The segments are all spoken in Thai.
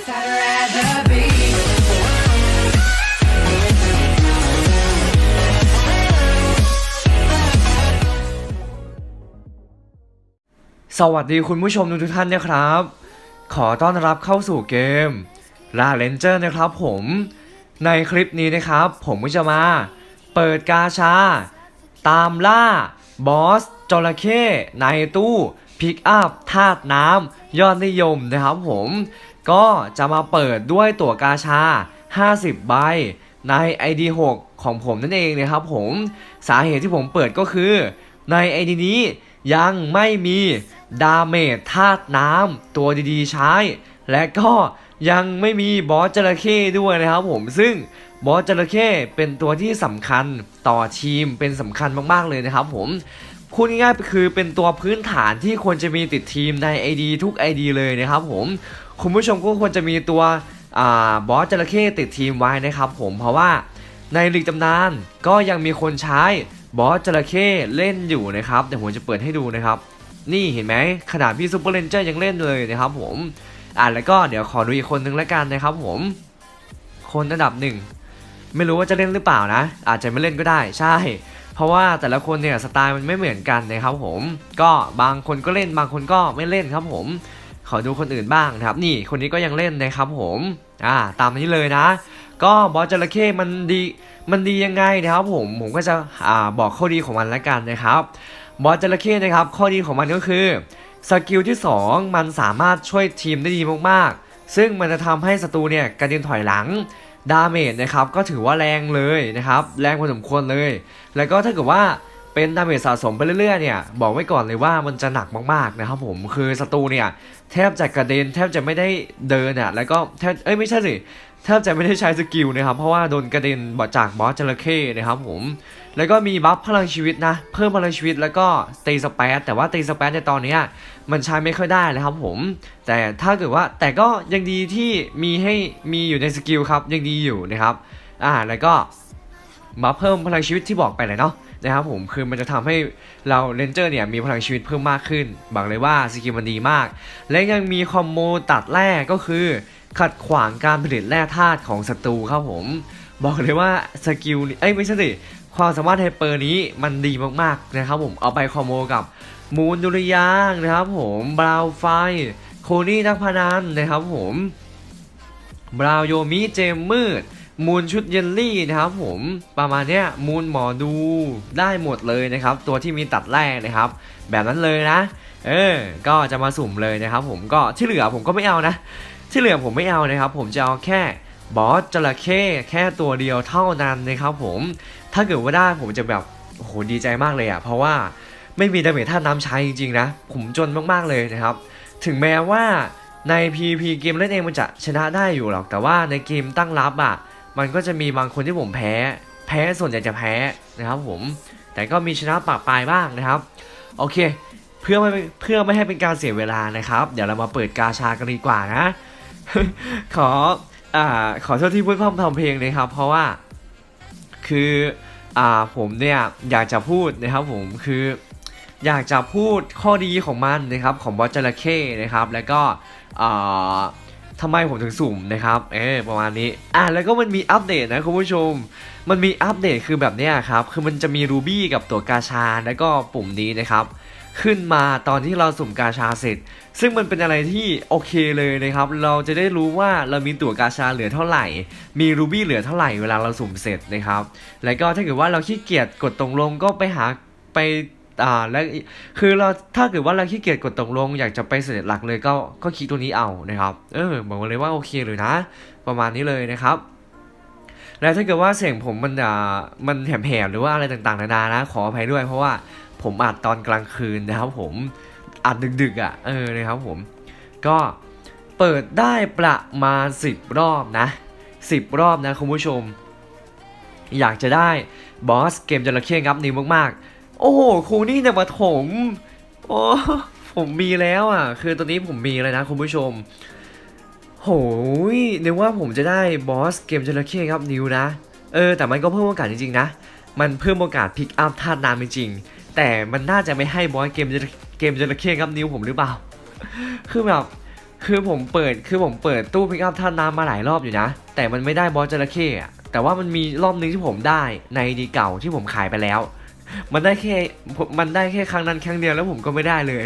สวัสดีคุณผู้ชมทุกท่านนะครับ ขอต้อนรับเข้าสู่เกม l a r a n g e r นะครับผม ในคลิปนี้นะครับ ผมก็จะมา เปิดกาชา ตามล่า บอสจระเข้ในตู้พิกอัพธาตุน้ำยอดนิยมนะครับผม ก็จะมาเปิดด้วยตั๋วกาชา 50 ใบใน ID 6 ของผมนั่นเองนะครับผมสาเหตุที่ผมเปิดก็คือ ใน ID นี้ยังไม่มีดาเมจธาตุน้ำตัวดีๆใช้ และก็ยังไม่มีบอสจระเข้ด้วยนะครับผมซึ่งบอสจระเข้เป็นตัวที่สำคัญต่อทีมเป็นสำคัญมากๆเลยนะครับผมพูดง่ายๆคือเป็นตัวพื้นฐานที่ควรจะมีติดทีมใน ID ทุก ID เลยนะครับผม คุณผู้ชมก็ควรจะมีตัวอบอสจระเข้ติดทีมไว้นะครับผมเพราะว่าในลีกตำนานก็ยังมีคนใช้บอสจระเข้เล่นอยู่นะครับเดี๋ยวผมจะเปิดให้ดูนะครับ นี่เห็นไหมขนาดพี่ซูเปอร์เลนเจอร์ยังเล่นเลยนะครับผมอ่าแล้วก็เดี๋ยวขอดูอีกคนนึงแล้วกันนะครับผม คนระดับหนึ่งไม่รู้ว่าจะเล่นหรือเปล่านะ อาจจะไม่เล่นก็ได้ใช่ เพราะว่าแต่ละคนเนี่ยสไตล์มันไม่เหมือนกันนะครับผม ก็บางคนก็เล่นบางคนก็ไม่เล่นครับผม ขอดูคนอื่นบ้างนะครับ นี่คนนี้ก็ยังเล่นนะครับผมอ่าตามนี้เลยนะ ก็บอสจระเข้มันดีมันดียังไงนะครับผมผมก็จะอ่าบอกข้อดีของมันแล้วกันนะครับบอสจระเข้นะครับ ข้อดีของมันก็คือสกิลที่ 2 มันสามารถช่วยทีมได้ดีมากๆ ซึ่งมันจะทำให้ศัตรูเนี่ยกระเด็นถอยหลังดาเมจนะครับก็ถือว่าแรงเลยนะครับ แรงพอสมควรเลย แล้วก็ถ้าเกิดว่า เป็นดาเมจสะสมไปเรื่อยๆเนี่ยบอกไว้ก่อนเลยว่ามันจะหนักมากๆนะครับผมคือศัตรูเนี่ยแทบจะกระเด็นแทบจะไม่ได้เดินอะแล้วก็แทบเอ้ยไม่ใช่สิแทบจะไม่ได้ใช้สกิลนะครับเพราะว่าโดนกระเด็นบจากบอสจระเข้นะครับผมแล้วก็มีบัฟพลังชีวิตนะเพิ่มพลังชีวิตแล้วก็ตีสเปซแต่ว่าตีสเปซในตอนเนี้ยมันใช้ไม่ค่อยได้เลยครับผม แต่ถ้าเกิดว่าแต่ก็ยังดีที่มีให้มีอยู่ในสกิลครับยังดีอยู่นะครับอ่าแล้วก็มาเพิ่มพลังชีวิตที่บอกไปเลยเนาะ นะครับผมคือมันจะทำให้เราเลนเจอร์เนี่ยมีพลังชีวิตเพิ่มมากขึ้น บอกเลยว่าสกิลมันดีมาก และยังมีคอมโบตัดแร่ก็คือ ขัดขวางการผลิตแร่ธาตุของศัตรูครับผม บอกเลยว่าสกิลเอ้ยไม่ใช่สิความสามารถไฮเปอร์นี้มันดีมากๆนะครับผมเอาไปคอมโบกับมูนดุริยางนะครับผมบราวไฟโคนี่นักพนันนะครับผมบราวโยมิเจมมืด มูลชุดเยลลี่นะครับผมประมาณเนี้ยมูลหมอดูได้หมดเลยนะครับ ตัวที่มีตัดแร่นะครับ แบบนั้นเลยนะ เออ ก็จะมาสุ่มเลยนะครับ ผมก็ที่เหลือผมก็ไม่เอานะ ที่เหลือผมไม่เอานะครับ ผมจะเอาแค่บอสจระเข้แค่ตัวเดียวเท่านั้นนะครับผมถ้าเกิดว่าได้ผมจะแบบโอ้โหดีใจมากเลยอะ่ะเพราะว่าไม่มีดาเมจท่าน้ำใช้จริงๆนะ ผมจนมากๆเลยนะครับ ถึงแม้ว่าใน PVP เกมเล่นเองมันจะชนะได้อยู่หรอก แต่ว่าในเกมตั้งรับอะ่ะ มันก็จะมีบางคนที่ผมแพ้ แพ้ส่วนใหญ่จะแพ้นะครับผม แต่ก็มีชนะปะปลายบ้างนะครับ โอเค เพื่อไม่เพื่อไม่ให้เป็นการเสียเวลานะครับ เดี๋ยวเรามาเปิดกาชากันดีกว่านะ ขออ่าขอโทษที่พูดพร่ำทำเพลงเลยครับ เพราะว่า คืออ่าผมเนี่ยอยากจะพูดนะครับผมคืออยากจะพูดข้อดีของมันนะครับของบอสจระเข้นะครับ แล้วก็อ่า ทำไมผมถึงสุ่มนะครับเออประมาณนี้อะแล้วก็มันมีอัปเดตนะคุณผู้ชม มันมีอัปเดตคือแบบเนี้ยครับคือมันจะมีรูบี้กับตัวกาชาแล้วก็ปุ่มนี้นะครับขึ้นมาตอนที่เราสุ่มกาชาเสร็จ ซึ่งมันเป็นอะไรที่โอเคเลยนะครับ เราจะได้รู้ว่าเรามีตั๋วกาชาเหลือเท่าไหร่ มีรูบี้เหลือเท่าไหร่เวลาเราสุ่มเสร็จนะครับ แล้วก็ถ้าเกิดว่าเราขี้เกียจกดตรงลงก็ไปหาไป อ่าแล้วคือเราถ้าเกิดว่าเราขี้เกียจกดตรงลง อยากจะไปเสร็จหลักเลยก็ก็คลิกตัวนี้เอานะครับ เออบอกเลยว่าโอเคเลยนะ ประมาณนี้เลยนะครับแล้วถ้าเกิดว่าเสียงผมมันอ่ามันแหบๆหรือว่าอะไรต่างๆนานานะขออภัยด้วย เพราะว่าผมอัดตอนกลางคืนนะครับ ผมอัดดึกๆอะ่ะเออนะครับผม ก็เปิดได้ประมาณ 10 รอบนะ 10 รอบนะคุณผู้ชม อยากจะได้บอสเกมจระเข้งับนิ้วมากๆ โอ้โหครูนี่เนี่ยมาถมโอ้ผมมีแล้วอะ คือตอนนี้ผมมีเลยนะคุณผู้ชม โหยนึกว่าผมจะได้บอสเกมจระเข้ครับนิวนะ เออ แต่มันก็เพิ่มโอกาสจริง ๆ นะ มันเพิ่มโอกาสพิกอัพธาตุน้ำจริงๆแต่มันน่าจะไม่ให้บอสเกมจระเกมจระเข้ครับนิวผมหรือเปล่า คือแบบคือผมเปิดคือผมเปิดตู้พิกอัพท่าน้ำมาหลายรอบอยู่นะ แต่มันไม่ได้บอสจระเข้อะแต่ว่ามันมีรอบนึงที่ผมได้ในดีเก่าที่ผมขายไปแล้ว มันได้แค่มันได้แค่ครั้งนั้นครั้งเดียวแล้วผมก็ไม่ได้เลย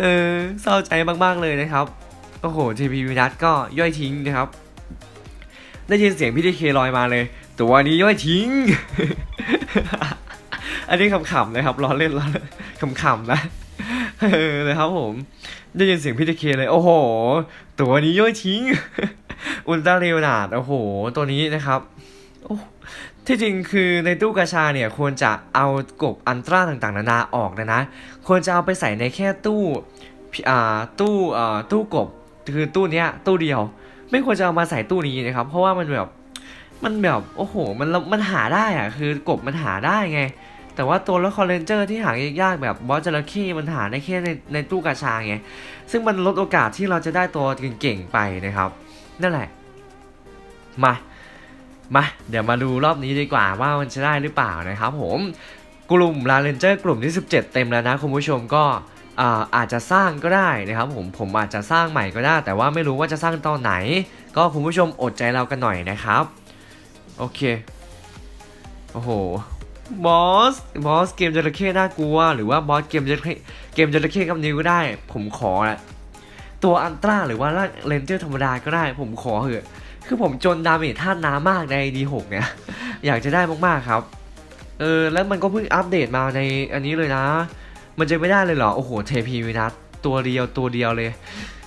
เออเศร้าใจมากๆเลยนะครับโอ้โห TP วินัทก็ย่อยทิ้งนะครับ ได้ยินเสียงพี่ดีเคลอยมาเลย ตัวนี้ย่อยทิ้ง อันนี้ขำๆนะครับล้อเล่นล้อเล่นขำๆนะเออนะครับผม ได้ยินเสียงพี่ดีเคเลย โอ้โห ตัวนี้ย่อยทิ้ง อุลตราเรวนาดโอ้โห ตัวนี้นะครับโอ้ ที่จริงคือในตู้กาชาเนี่ยควรจะเอากบอันตราต่างๆ นานาออกนะนะ ควรจะเอาไปใส่ในแค่ตู้อ่าตู้อ่าตู้กบคือตู้เนี้ยตู้เดียว ไม่ควรจะเอามาใส่ตู้นี้นะครับ เพราะว่ามันแบบมันแบบโอ้โหมันมันหาได้อะคือกบมันหาได้ไง แต่ว่าตัวละครเรนเจอร์ที่หายากๆแบบบอสจระเข้มันหาได้แค่ในในตู้กาชาไงซึ่งมันลดโอกาสที่เราจะได้ตัวเก่งๆไปนะครับ นั่นแหละมา มาเดี๋ยวมาดูรอบนี้ดีกว่าว่ามันจะได้หรือเปล่านะครับผมกลุ่มลาเรนเจอร์กลุ่มที่ 17 เต็มแล้วนะคุณผู้ชมก็อาอาจจะสร้างก็ได้นะครับผมผมอาจจะสร้างใหม่ก็ได้ แต่ว่าไม่รู้ว่าจะสร้างตอนไหน ก็คุณผู้ชมอดใจเรากันหน่อยนะครับ โอเค โอ้โหบอสบอสเกมจระเข้น่ากลัว หรือว่าบอสเกมจระเข้เกมจระเข้กับนิ้วก็ได้ ผมขอละตัวอันตราหรือว่าเลนเจอร์ธรรมดาก็ได้ ผมขอเถอะ คือผมจนดาเมจท่าน้ำมากใน D6 เนี่ย อยากจะได้มากๆครับ เออ แล้วมันก็เพิ่งอัปเดตมาในอันนี้เลยนะ มันจะไม่ได้เลยเหรอ โอ้โห เทพีวินัทตัวเดียวตัวเดียวเลย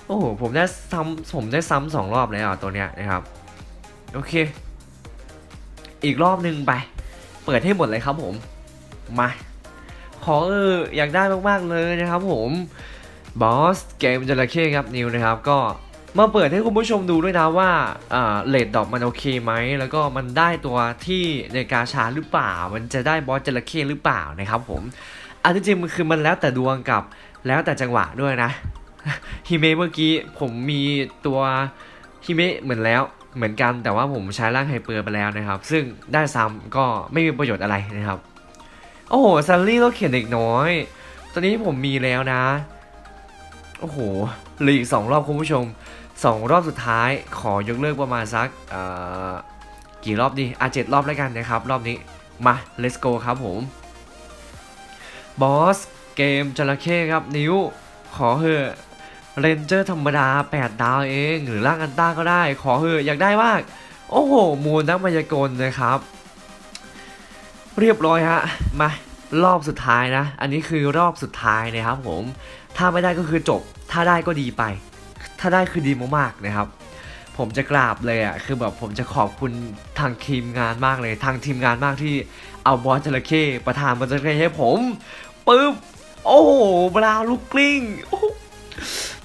โอ้โห ผมได้ซ้ำผมได้ซ้ำสองรอบแล้วอะตัวเนี้ยนะครับ โอเค อีกรอบหนึ่งไป เปิดให้หมดเลยครับผม มา ขอเอออยากได้มากๆเลยนะครับผมบอสเกมจระเข้ครับนิวนะครับก็ มาเปิดให้คุณผู้ชมดูด้วยนะว่าเลดดอกมันโอเคไหม แล้วก็มันได้ตัวที่ในกาชาหรือเปล่า มันจะได้บอสจระเข้หรือเปล่านะครับผมอันที่จริงมันคือมันแล้วแต่ดวงกับแล้วแต่จังหวะด้วยนะฮิเมะเมื่อกี้ผมมีตัวฮิเมะเหมือนแล้วเหมือนกันแต่ว่าผมใช้ร่างไฮเปอร์ไปแล้วนะครับ ซึ่งได้ซ้ำก็ไม่มีประโยชน์อะไรนะครับ โอ้โหซันลี่ก็เขียนเด็กน้อย ตอนนี้ผมมีแล้วนะ โอ้โหเหลืออีกสองรอบคุณผู้ชมสองรอบสุดท้ายขอยกเลิกประมาณสักกี่รอบดีอะเจ็ดรอบแล้วกันนะครับ รอบนี้ มา let's go ครับผมบอสเกมจระเข้ครับ นิ้ว ขอเถอะเรนเจอร์ธรรมดา 8 ดาวเอง หรือร่างอันต้าก็ได้ ขอเถอะอยากได้มาก โอ้โห มูลนักมายากลนะครับ เรียบร้อยฮะ มา รอบสุดท้ายนะ อันนี้คือรอบสุดท้ายนะครับผม ถ้าไม่ได้ก็คือจบ ถ้าได้ก็ดีไป ถ้าได้คือดีมากๆนะครับ ผมจะกราบเลยอะ คือแบบผมจะขอบคุณทางทีมงานมากเลย ทางทีมงานมากที่เอาบอสจระเข้ประธานบอสจระเข้ให้ผมปึ๊บ โอ้โหบราลูกกลิ้ง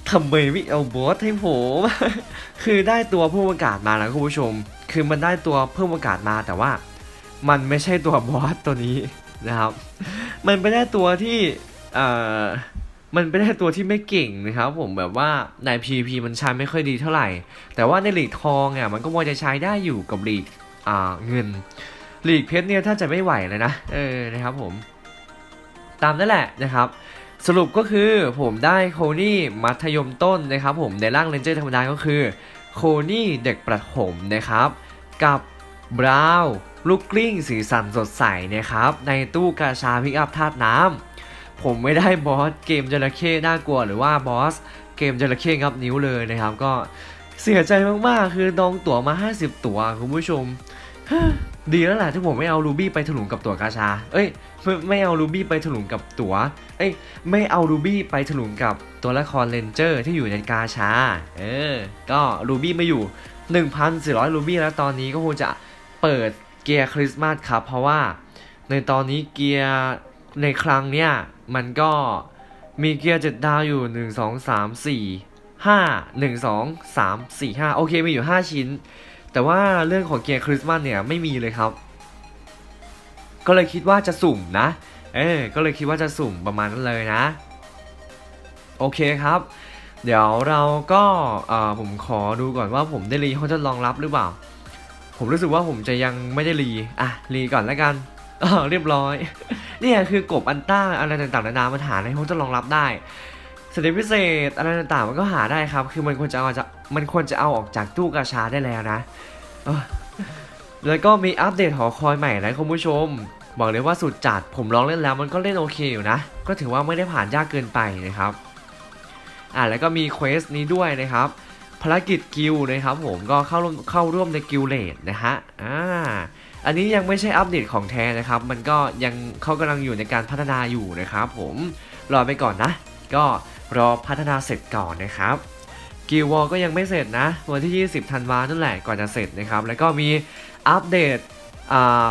ทำไมไม่เอาบอสให้ผม คือได้ตัวเพิ่มอกาศมาแล้วคุณผู้ชม คือมันได้ตัวเพิ่มอากาศมาแต่ว่า มันไม่ใช่ตัวบอสตัวนี้นะครับ มันไม่ได้ตัวที่เอ่อมันไม่ได้ตัวที่ไม่เก่งนะครับผมแบบว่าใน PVP มันใช้ไม่ค่อยดีเท่าไหร่ แต่ว่าในหลีกทองเนี่ยมันก็พอจะใช้ได้อยู่กับหลีกอ่าเงินหลีกเพชรเนี่ยถ้าจะไม่ไหวเลยนะเออนะครับผม ตามนั่นแหละนะครับ สรุปก็คือผมได้โคนี่มัธยมต้นนะครับผมในร่างเรนเจอร์ธรรมดาก็คือโคนี่เด็กประถมนะครับ กับบราวน์ ลูกกลิ้งสีสันสดใสนะครับ ในตู้กาชาพิกอัพธาตุน้ำผมไม่ได้บอสเกมจระเข้น่ากลัวหรือว่าบอสเกมจระเข้งับนิ้วเลยนะครับ ก็เสียใจมากๆ คือดองตั๋วมา 50 ตั๋วคุณผู้ชม ดีแล้วแหละที่ผมไม่เอารูบี้ไปถลุงกับตั๋วกาชา เอ้ย ไม่ไม่เอารูบี้ไปถลุงกับตั๋ว เอ้ย ไม่เอารูบี้ไปถลุงกับตัวละครเลนเจอร์ที่อยู่ในกาชา เออ ก็รูบี้ไม่อยู่ 1,400รูบี้แล้วตอนนี้ก็คงจะเปิด เกียร์คริสต์มาสครับ เพราะว่าในตอนนี้เกียร์ในครั้งเนี้ยมันก็มีเกียร์เจ็ดดาวอยู่1 2 3 4 5 1 2 3 4 5โอเคมีอยู่5ชิ้น แต่ว่าเรื่องของเกียร์คริสต์มาสเนี่ยไม่มีเลยครับ ก็เลยคิดว่าจะสุ่มนะ เออก็เลยคิดว่าจะสุ่มประมาณนั้นเลยนะ โอเคครับ เดี๋ยวเราก็เอ่อผมขอดูก่อนว่าผมได้รีเขาจะรองรับหรือเปล่า ผมรู้สึกว่าผมจะยังไม่ได้รีอะรีก่อนแล้วกันอ๋อเรียบร้อย เนี่ยคือกบอันต้าอะไรต่างๆนานามันหาในห้องจะรองรับได้สิพิเศษอะไรต่างๆมันก็หาได้ครับ คือมันควรจะเอาจากมันควรจะเอาออกจากตู้กาชาได้แล้วนะแล้วก็มีอัปเดตหอคอยใหม่นะคุณผู้ชม บอกเลยว่าสุดจัดผมลองเล่นแล้วมันก็เล่นโอเคอยู่นะ ก็ถือว่าไม่ได้ผ่านยากเกินไปนะครับ อ่าแล้วก็มีเควสนี้ด้วยนะครับ ภารกิจกิลนะครับผมก็เข้าร่วมเข้าร่วมในกิลเลดนะฮะอ่าอันนี้ยังไม่ใช่อัปเดตของแท้นะครับ มันก็ยังเขากำลังอยู่ในการพัฒนาอยู่นะครับผมรอไปก่อนนะ ก็รอพัฒนาเสร็จก่อนนะครับกิลวอลก็ยังไม่เสร็จนะวันที่ 20ธันวานั่นแหละก่อนจะเสร็จนะครับ แล้วก็มีอัปเดตอ่า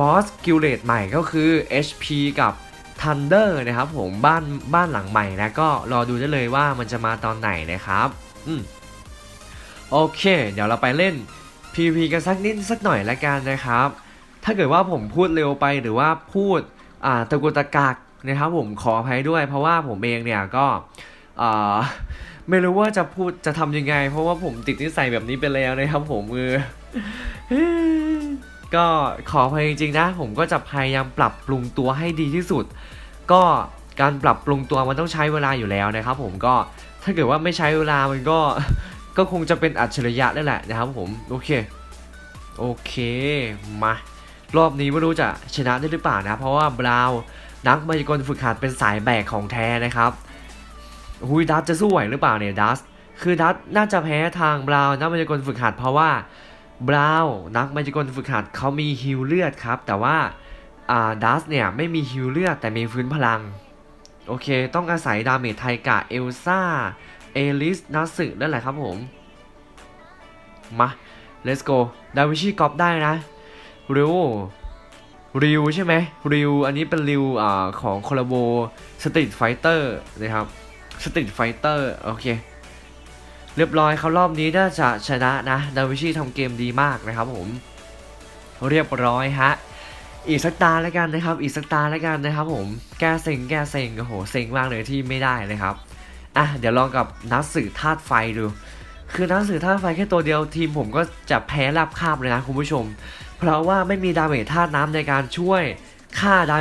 บอสกิลเลดใหม่ก็คือ HP กับ Thunder นะครับผมบ้านบ้านหลังใหม่แล้วก็รอดูได้เลยว่ามันจะมาตอนไหนนะครับ อืม โอเค เดี๋ยวเราไปเล่น PVP กันสักนิดสักหน่อยละกันนะครับ ถ้าเกิดว่าผมพูดเร็วไปหรือว่าพูดอ่าตะกุตะกักนะครับผมขออภัยด้วย เพราะว่าผมเองเนี่ยก็อ่าไม่รู้ว่าจะพูดจะทำยังไง เพราะว่าผมติดนิสัยแบบนี้ไปแล้วนะครับผมมือก็ขออภัยจริงๆนะ ผมก็จะพยายามปรับปรุงตัวให้ดีที่สุด ก็การปรับปรุงตัวมันต้องใช้เวลาอยู่แล้วนะครับ ผมก็ถ้าเกิดว่าไม่ใช้เวลามันก็ ก็คงจะเป็นอัจฉริยะนั่นแหละนะครับผม โอเค โอเค มารอบนี้ไม่รู้จะชนะได้หรือเปล่านะ เพราะว่าบราวนักมายากลฝึกหัดเป็นสายแบกของแท้นะครับหุยดัสจะสู้ไหวหรือเปล่าเนี่ยดัสคือดัสน่าจะแพ้ทางบราวนักมายากลฝึกหัดเพราะว่าบราวน์นักมายากลฝึกหัดเขามีฮิลเลือดครับ แต่ว่าอ่าดัสเนี่ยไม่มีฮิลเลือดแต่มีฟื้นพลัง โอเค ต้องอาศัยดาเมจไทกะเอลซ่า เอลิสนัสึนั่นแหละครับผม มา let's go ดาวิชีกอปได้นะริวริวใช่ไหมริวอันนี้เป็นริวอ่าของคอลาโบสตรีทไฟเตอร์นะครับสตรีทไฟเตอร์โอเค เรียบร้อยเขารอบนี้น่าจะชนะนะ ดาวิชีทำเกมดีมากนะครับผม เรียบร้อยฮะอีกสักตาแล้วกันนะครับ อีกสักตาแล้วกันนะครับผม แก้เซ็งแก้เซ็งโอ้โห เซ็งมากเลยที่ไม่ได้นะครับ อะเดี๋ยวลองกับนักสื่อธาตุไฟดู คือนักสื่อธาตุไฟแค่ตัวเดียวทีมผมก็จะแพ้ราบคาบเลยนะคุณผู้ชม เพราะว่าไม่มีดาเมจธาตุน้ำในการช่วยฆ่าดา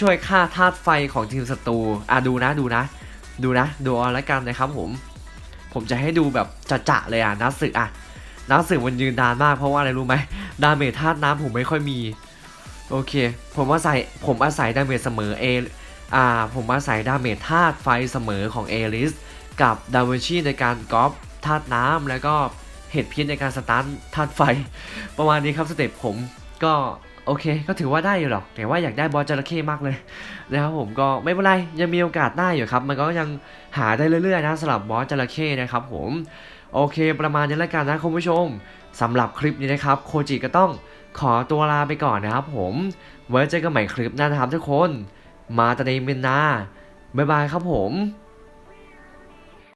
ช่วยฆ่าธาตุไฟของทีมศัตรูอะดูนะดูนะ ดูนะ ดูเอาละกันนะครับผม ผมจะให้ดูแบบจะๆเลยอะนักสื่ออะนักสื่อมันยืนดานมากเพราะว่าอะไรรู้ไหมดาเมจธาตุน้ำผมไม่ค่อยมี โอเค ผมอาศัยผมอาศัยดาเมจเสมอเอ อ่าผมอาศัยดาเมจธาตุไฟเสมอของเอลิสกับดาวินชีในการก๊อปธาตุน้ำแล้วก็เห็ดพิษในการสตาร์ทธาตุไฟ ประมาณนี้ครับสเต็ปผมก็โอเค ก็ถือว่าได้อยู่หรอก แต่ว่าอยากได้บอลจระเข้มากเลยนะครับผมก็ไม่เป็นไร ยังมีโอกาสได้อยู่ครับ มันก็ยังหาได้เรื่อยๆนะสำหรับบอลจระเข้นะครับผมโอเค ประมาณนี้แล้วกันนะคุณผู้ชมสำหรับคลิปนี้นะครับ โคจิก็ต้องขอตัวลาไปก่อนนะครับผมไว้เจอกันใหม่คลิปหน้านะครับทุกคน มาตาเดมินนา บ๊ายบายครับผม